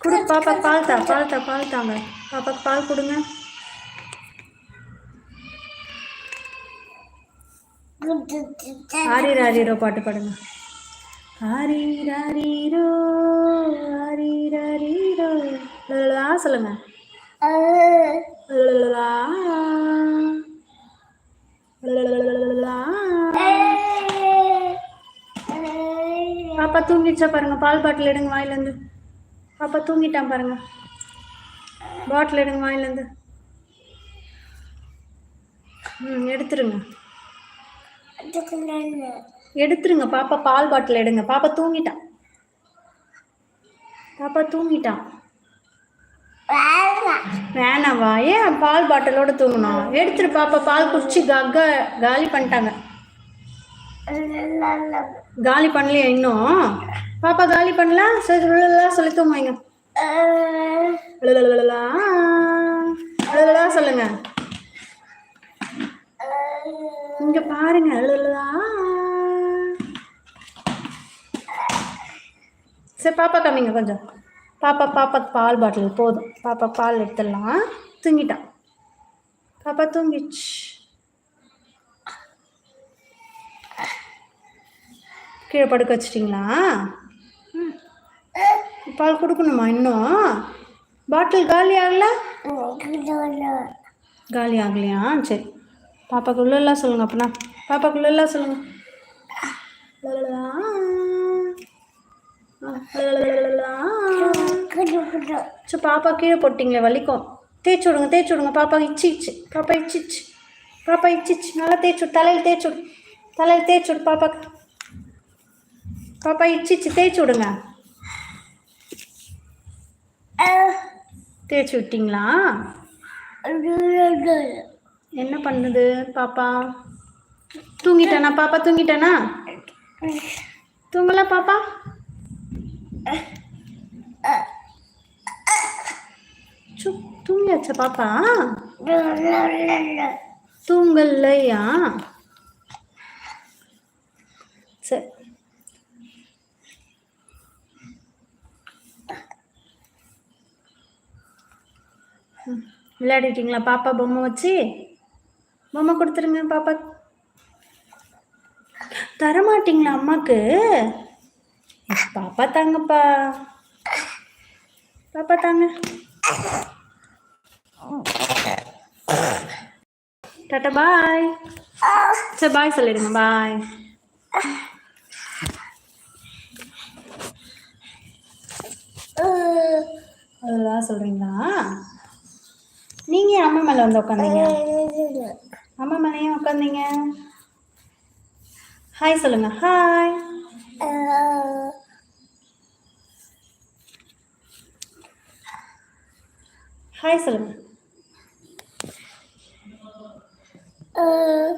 குடு பாப்பா பால் தா பால் தா பால் தாங்க பாப்பாக்கு பால் கொடுங்க. ஆரீர் ஆரீரோ பாட்டு பாடுங்க ஆரீர் ஆரீரோ சொல்லுங்க. பாப்பா தூங்கிடுச்சா பாருங்க பால் பாட்டில் எடுங்க வாயிலேருந்து பாப்பா தூங்கிட்டான் பாருங்க பாட்டில் எடுங்க வாயிலேருந்து ம் எடுத்துருங்க எடுத்துருங்க. பாப்பா பால் பாட்டில் எடுங்க. பாப்பா தூங்கிட்டான் பாப்பா தூங்கிட்டான் வேணாவா? ஏன் பால் பாட்டிலோட தூங்கணும்? எடுத்துரு பாப்பா. பால் குடிச்சு கக்க காலி பண்ணிட்டாங்க. காலி பண்ணலையா இன்னும்? பாப்பா காலி பண்ணலாம் சரி சொல்லி தூங்குவீங்க சொல்லுங்க. இங்க பாருங்க. சரி பாப்பா கம்மிங்க கொஞ்சம். பாப்பா பாப்பாக்கு பால் பாட்டில் போதும். பாப்பா பால் எடுத்துடலாம். தூங்கிட்டான் பாப்பா தூங்கிச்சு கீழே படுக்க வச்சிட்டிங்களா. பால் கொடுக்கணுமா இன்னும்? பாட்டில் காலி ஆகல? காலி ஆகலையா சரி. பாப்பாக்கு உள்ளெல்லாம் சொல்லுங்க அப்பனா. பாப்பாக்கு உள்ளெல்லாம் சொல்லுங்க. லலலா. ஆ, லலலலலலா. சரி பாப்பா கீழே போட்டிங்களே வலிக்கும். தேய்ச்சி விடுங்க தேய்ச்சி விடுங்க. பாப்பா இச்சிச்சு பாப்பா இச்சிச்சு பாப்பா இச்சிச்சு நல்லா தேய்ச்சி விடு. தலையில் தேய்ச்சி விடு. தலையில் தேய்ச்சி விடு பாப்பாக்கு பாப்பா இச்சிச்சு தேய்ச்சி விடுங்க. தேய்ச்சி விட்டிங்களா? என்ன பண்ணுது பாப்பா? தூங்கிட்டானா பாப்பா? தூங்கிட்டானா? தூங்கல பாப்பா? தூங்கியாச்சா பாப்பா? தூங்கலையா? சரி. விளையாடிட்டீங்களா பாப்பா பொம்மை வச்சு? மாமா கொடுத்துருங்க பாப்பா. தரமாட்டிங்களா அம்மாக்கு? பாப்பா தாங்கப்பா. பாப்பா தாங்க. Tata bye. சரி பாய் சொல்லிடுங்க பாய். அதுதான் சொல்றீங்களா? நீங்க அம்மா மேல வந்து உட்காந்தீங்க? அம்மா மேல உட்காந்தீங்க ஹாய் சொல்லுங்க. ஹாய் ஹாய் சொல்லுங்க. Uh,